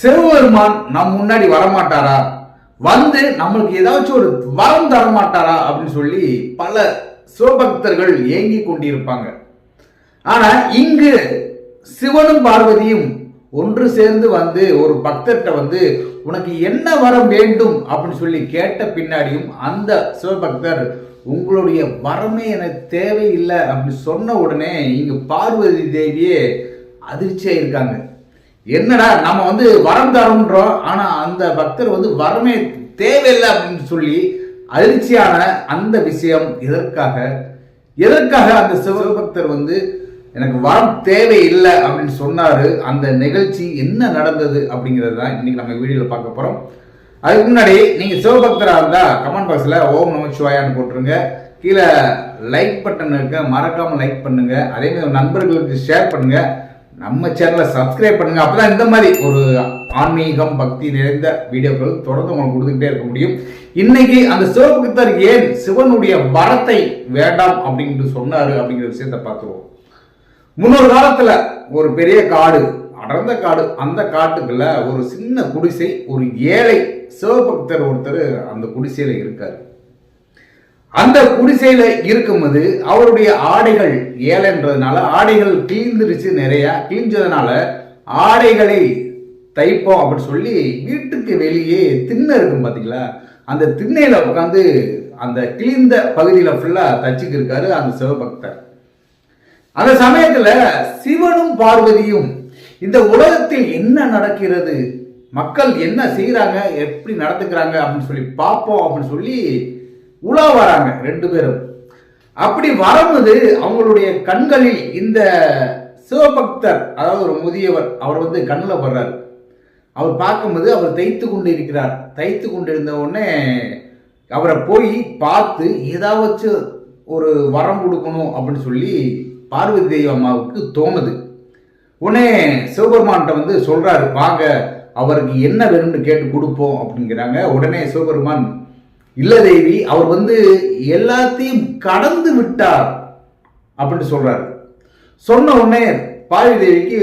சிவபெருமான் நம் முன்னாடி வரமாட்டாரா? வந்து நம்மளுக்கு ஏதாச்சும் ஒரு வரம் தரமாட்டாரா? அப்படின்னு சொல்லி பல சிவபக்தர்கள் ஏங்கி கொண்டிருப்பாங்க. ஆனா இங்கு சிவனும் பார்வதியும் ஒன்று சேர்ந்து வந்து ஒரு பக்தர்கிட்ட வந்து உனக்கு என்ன வரம் வேண்டும்? அப்படின்னு சொல்லி கேட்ட பின்னாடியும் அந்த சிவபக்தர் உங்களுடைய வரமே எனக்கு தேவையில்லை. அப்படின்னு சொன்ன உடனே இங்கு பார்வதி தேவியே அதிர்ச்சியாக இருக்காங்க. என்னடா நம்ம வந்து வரம் தரோன்றோம் ஆனால் அந்த பக்தர் வந்து வரமே தேவையில்லை அப்படின்னு சொல்லி அதிர்ச்சியான அந்த விஷயம் எதற்காக? எதற்காக அந்த சிவபக்தர் வந்து எனக்கு வரம் தேவையில்லை அப்படின்னு சொன்னார்? அந்த நிகழ்ச்சி என்ன நடந்தது அப்படிங்கிறது தான் இன்றைக்கி நம்ம வீடியோவில் பார்க்க போகிறோம் அதுக்கு முன்னாடி நீங்கள் சிவபக்தராக இருந்தால் கமெண்ட் பாக்ஸில் ஓம் நமச்சிவாயான்னு போட்டுருங்க. கீழே லைக் பட்டன் இருக்க மறக்காமல் லைக் பண்ணுங்கள் அதே மாதிரி நண்பர்களுக்கு ஷேர் பண்ணுங்கள் நம்ம சேனலை சப்ஸ்கிரைப் பண்ணுங்க. அப்பதான் இந்த மாதிரி ஒரு ஆன்மீகம் பக்தி நிறைந்த வீடியோக்கள் தொடர்ந்து உங்களுக்கு கொடுத்துக்கிட்டே இருக்க முடியும். இன்னைக்கு அந்த சிவபக்தர் ஏன் சிவனுடைய வரத்தை வேண்டாம் அப்படின்னு சொன்னாரு அப்படிங்கிற விஷயத்தை பார்த்துருவோம். முன்னொரு காலத்துல ஒரு பெரிய காடு அடர்ந்த காடு அந்த காட்டுக்குள்ள ஒரு சின்ன குடிசை ஒரு ஏழை சிவபக்தர் ஒருத்தர் அந்த குடிசையில இருக்காரு. அந்த குடிசையில இருக்கும்போது அவருடைய ஆடைகள் ஏழைன்றதுனால ஆடைகள் கிழிந்துருச்சு நிறைய. கிழிஞ்சதுனால ஆடைகளை தைப்போம் அப்படின்னு சொல்லி வீட்டுக்கு வெளியே திண்ணை இருக்கும் பார்த்தீங்களா அந்த திண்ணையில உட்காந்து அந்த கிழிந்த பகுதியில் ஃபுல்லா தச்சுக்கு இருக்காரு அந்த சிவபக்தர். அந்த சமயத்தில் சிவனும் பார்வதியும் இந்த உலகத்தில் என்ன நடக்கிறது? மக்கள் என்ன செய்கிறாங்க எப்படி நடத்துக்கிறாங்க அப்படின்னு சொல்லி பார்ப்போம் அப்படின்னு சொல்லி உலா வராங்க ரெண்டு பேரும். அப்படி வரும்போது அவங்களுடைய கண்களில் இந்த சிவபக்தர் அதாவது ஒரு முதியவர் அவர் வந்து கண்ணில் படுறார் அவர் பார்க்கும்போது அவர் தைத்து கொண்டு இருக்கிறார். தைத்து கொண்டு இருந்த உடனே அவரை போய் பார்த்து ஏதாவது ஒரு வரம் கொடுக்கணும் அப்படின்னு சொல்லி பார்வதி தேவி அம்மாவுக்கு தோணுது. உடனே சிவபெருமான்கிட்ட வந்து சொல்கிறாரு வாங்க அவருக்கு என்ன வேணும்னு கேட்டு கொடுப்போம் அப்படிங்கிறாங்க. உடனே சிவபெருமான் இல்ல தேவி அவர் வந்து எல்லாத்தையும் கடந்து விட்டார் அப்படின்னு சொல்றாரு. சொன்ன உடனே பாவி தேவிக்கு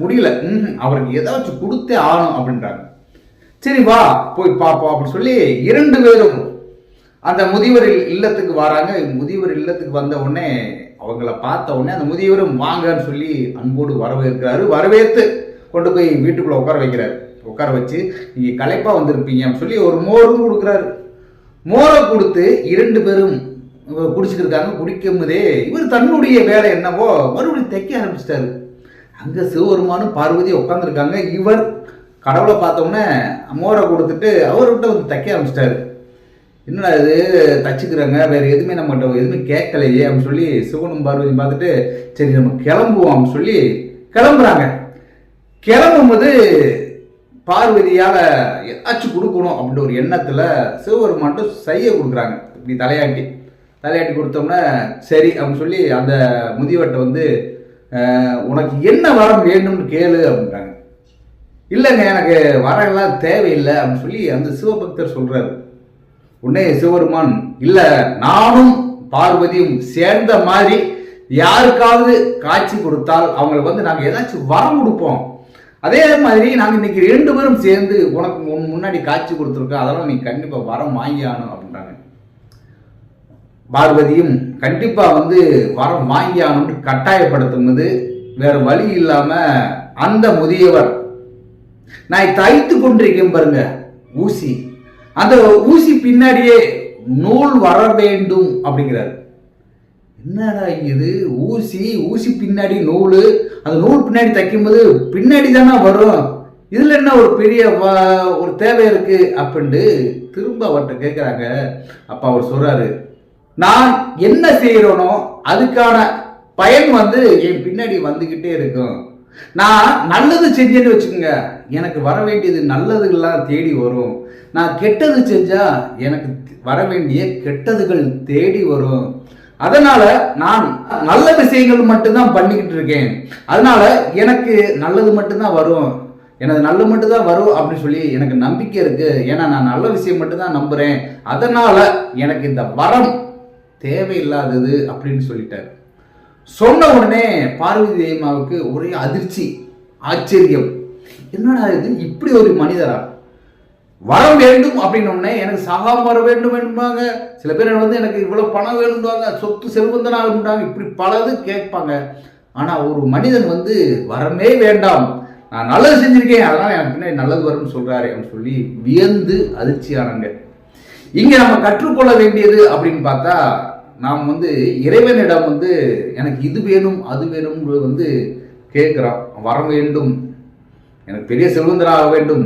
முடியல. ம், அவருக்கு ஏதாச்சும் கொடுத்தே ஆகணும் அப்படின்றாங்க. சரி வா போய் பார்ப்போம் அப்படின்னு சொல்லி இரண்டு பேரும் அந்த முதியவர் இல்லத்துக்கு வராங்க. முதியவர் இல்லத்துக்கு வந்த உடனே அவங்கள பார்த்த உடனே அந்த முதியவரும் வாங்கன்னு சொல்லி அன்போடு வரவேற்கிறாரு. வரவேற்று கொண்டு போய் வீட்டுக்குள்ள உட்கார வைக்கிறாரு. உட்கார வச்சு நீங்க களைப்பா வந்திருப்பீங்க அப்படின்னு சொல்லி ஒரு மோரும் கொடுக்குறாரு. மோரை கொடுத்து இரண்டு பேரும் குடிச்சிட்டு இருக்காங்க குடிக்கும் போதே இவர் தன்னுடைய வேலை என்னவோ மறுபடியும் தைக்க ஆரம்பிச்சிட்டாரு. அங்க சிவபெருமானும் பார்வதி உட்காந்துருக்காங்க இவர் கடவுளை பார்த்தோன்னே மோரை கொடுத்துட்டு அவர்கிட்ட வந்து தைக்க ஆரம்பிச்சிட்டாரு. என்னடா இது தச்சுக்கிறாங்க வேற எதுவுமே நம்மகிட்ட எதுவுமே கேட்கலையே அப்படின்னு சொல்லி சிவனும் பார்வதியும் பார்த்துட்டு சரி நம்ம கிளம்புவோம் அப்படின்னு சொல்லி கிளம்புறாங்க. கிளம்பும்போது பார்வதியால் ஏதாச்சும் கொடுக்கணும் அப்படின்ற ஒரு எண்ணத்தில் சிவபெருமான்ட்டு செய்ய கொடுக்குறாங்க. இப்படி தலையாட்டி தலையாட்டி கொடுத்தோம்னா சரி அப்படின்னு சொல்லி அந்த முதியவர்கிட்ட வந்து உனக்கு என்ன வரம் வேணும்னு கேளு அப்படின்றாங்க. இல்லைங்க எனக்கு வரம்லாம் தேவையில்லை அப்படின்னு சொல்லி அந்த சிவபக்தர் சொல்கிறாரு உடனே சிவபெருமான் இல்லை நானும் பார்வதியும் சேர்ந்த மாதிரி யாருக்காவது காட்சி கொடுத்தால் அவங்களுக்கு வந்து நாங்கள் ஏதாச்சும் வரம் கொடுப்போம். அதே மாதிரி நாங்கள் இன்னைக்கு ரெண்டு பேரும் சேர்ந்து உனக்கு முன் முன்னாடி காட்சி கொடுத்துருக்கோம். அதெல்லாம் நீ கண்டிப்பாக வரம் வாங்கி ஆகணும் அப்படின்றாங்க. பார்வதியும் கண்டிப்பாக வந்து வரம் வாங்கி ஆகணும்னு கட்டாயப்படுத்தும்போது வேற வழி இல்லாமல் அந்த முதியவர் நான் தைத்து கொண்டிருக்கேன் பாருங்க ஊசி. அந்த ஊசி பின்னாடியே நூல் வர வேண்டும் அப்படிங்கிறார். என்னடா இது? ஊசி ஊசி பின்னாடி நூல். அந்த நூல் பின்னாடி தைக்கும்போது பின்னாடி தானே வரும். இதில் என்ன ஒரு பெரிய ஒரு தேவை இருக்கு அப்படின்ட்டு திரும்ப அவர்கிட்ட கேட்குறாங்க அப்போ அவர் சொல்கிறாரு நான் என்ன செய்கிறோனோ அதுக்கான பயன் வந்து என் பின்னாடி வந்துக்கிட்டே இருக்கும். நான் நல்லது செஞ்சேன்னு வச்சுக்கோங்க. எனக்கு வர வேண்டியது நல்லதுகள்லாம் தேடி வரும். நான் கெட்டது செஞ்சால் எனக்கு வர வேண்டிய கெட்டதுகள் தேடி வரும். அதனால நான் நல்ல விஷயங்கள் மட்டும்தான் பண்ணிக்கிட்டு இருக்கேன். அதனால எனக்கு நல்லது மட்டும்தான் வரும். எனது நல்லது மட்டும்தான் வரும் அப்படின்னு சொல்லி எனக்கு நம்பிக்கை இருக்கு. ஏன்னா நான் நல்ல விஷயம் மட்டும்தான் நம்புறேன். அதனால எனக்கு இந்த வரம் தேவையில்லாதது அப்படின்னு சொல்லிட்டார். சொன்ன உடனே பார்வதி தேவிமாவுக்கு ஒரே அதிர்ச்சி ஆச்சரியம். என்னடா இது? இப்படி ஒரு மனிதரா? வரம் வேண்டும் அப்படின்னோடனே எனக்கு சகா வர வேண்டும் என்பாங்க. சில பேர் வந்து எனக்கு இவ்வளவு பணம் வேணும்பாங்க சொத்து செல்வந்தனாக இருந்தாங்க இப்படி பலது கேட்பாங்க. ஆனா ஒரு மனிதன் வந்து வரமே வேண்டாம். நான் நல்லது செஞ்சிருக்கேன் அதனால எனக்கு பின்னாடி நல்லது வரும்னு சொல்றாரு அப்படின்னு சொல்லி வியந்து அதிர்ச்சியானாங்க. இங்க நம்ம கற்றுக்கொள்ள வேண்டியது அப்படின்னு பார்த்தா நாம் வந்து இறைவனிடம் வந்து எனக்கு இது வேணும் அது வேணும்னு வந்து கேட்குறோம் வர வேண்டும். எனக்கு பெரிய செல்வந்தராக வேண்டும்.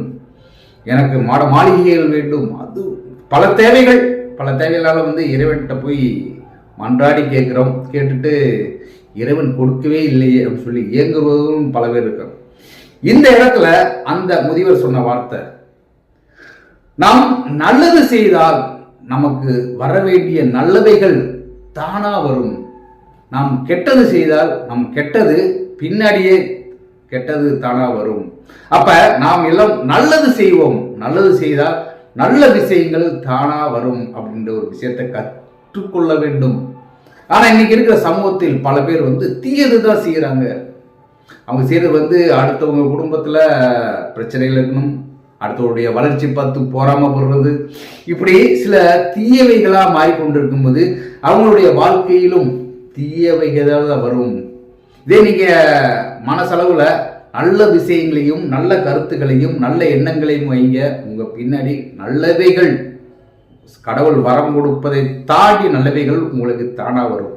எனக்கு மாட மாளிகைகள் வேண்டும். அது பல தேவைகள். பல தேவைகளால் வந்து இறைவன்கிட்ட போய் மன்றாடி கேட்குறோம். கேட்டுட்டு இறைவன் கொடுக்கவே இல்லையே அப்படின்னு சொல்லி ஏங்குவதும் பல பேர் இருக்கிறோம் இந்த இடத்துல அந்த முதியவர் சொன்ன வார்த்தை நாம் நல்லது செய்தால் நமக்கு வர வேண்டிய நல்லவைகள் தானா வரும். நாம் கெட்டது செய்தால் நம் கெட்டது பின்னாடியே கெட்டது தானா வரும். அப்ப நாம் எல்லாம் நல்லது செய்வோம். நல்லது செய்தால் நல்ல விஷயங்கள் தானா வரும் அப்படின்ற ஒரு விஷயத்தை கற்றுக்கொள்ள வேண்டும். ஆனா இன்னைக்கு இருக்கிற சமூகத்தில் பல பேர் வந்து தீயது தான் செய்யறாங்க அவங்க செய்யறது வந்து அடுத்தவங்க குடும்பத்துல பிரச்சனைகள் இருக்கணும். அடுத்தவருடைய வளர்ச்சி பார்த்து போறாம போடுறது இப்படி சில தீயவைகளா மாறிக்கொண்டிருக்கும் போது அவங்களுடைய வாழ்க்கையிலும் தீயவைகள் வரும். இதே நீங்கள் மனசளவில் நல்ல விஷயங்களையும் நல்ல கருத்துக்களையும் நல்ல எண்ணங்களையும் வைங்க. உங்கள் பின்னாடி நல்லவைகள். கடவுள் வரம் கொடுப்பதை தாண்டி நல்லவைகள் உங்களுக்கு தானாக வரும்.